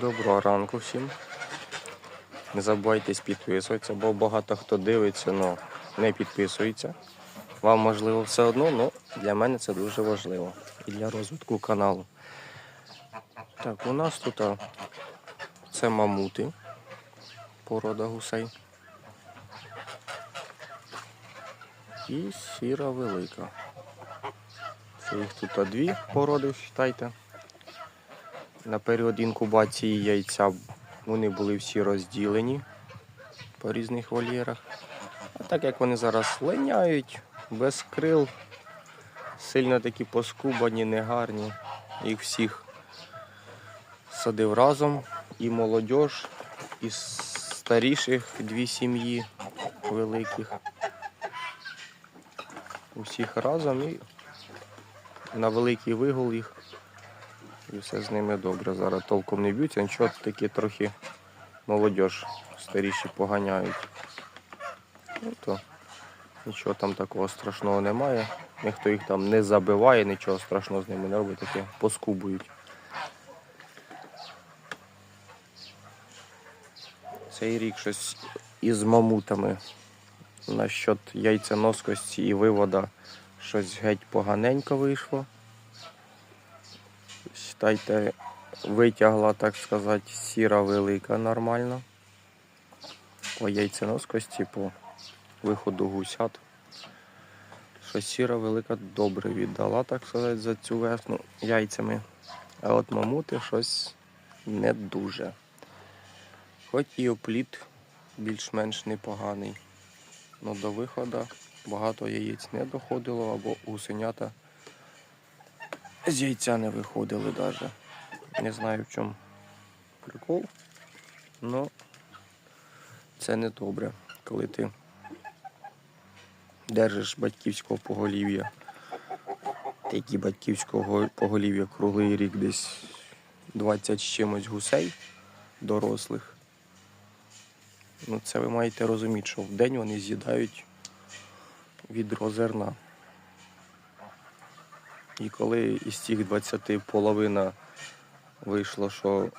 Доброго ранку всім. Не забувайте підписуватися, бо багато хто дивиться, але не підписується. Вам можливо все одно, але для мене це дуже важливо і для розвитку каналу. Так, у нас тут це мамути, порода гусей. І сіра велика. Це їх тут дві породи, вважайте. На період інкубації яйця вони були всі розділені по різних вольєрах. А так як вони зараз линяють, без крил, сильно такі поскубані, негарні. Їх всіх садив разом. І молодь, і старіших дві сім'ї великих. Усіх разом і на великий вигул їх і все з ними добре. Зараз толком не б'ються, нічого такі трохи молодь старіші поганяють. Ну то нічого там такого страшного немає. Ніхто їх там не забиває, нічого страшного з ними не робить, таке поскубують. Цей рік щось із мамутами насчет яйценоскості і вивода щось геть поганенько вийшло. Считайте, витягла, так сказати, сіра велика нормально. По яйценоскості, по виходу гусят. Що сіра велика добре віддала, так сказати, за цю весну яйцями. А от мамути щось не дуже. Хоч і опліт більш-менш непоганий. але до виходу багато яєць не доходило або гусенята з яйця не виходили навіть. Не знаю в чому прикол. але це не добре, коли ти держиш батьківського поголів'я. Які батьківського поголів'я круглий рік десь 20 з чимось гусей дорослих. Ну, це ви маєте розуміти, що в день вони з'їдають відро зерна. І коли із цих 20 половина вийшло, що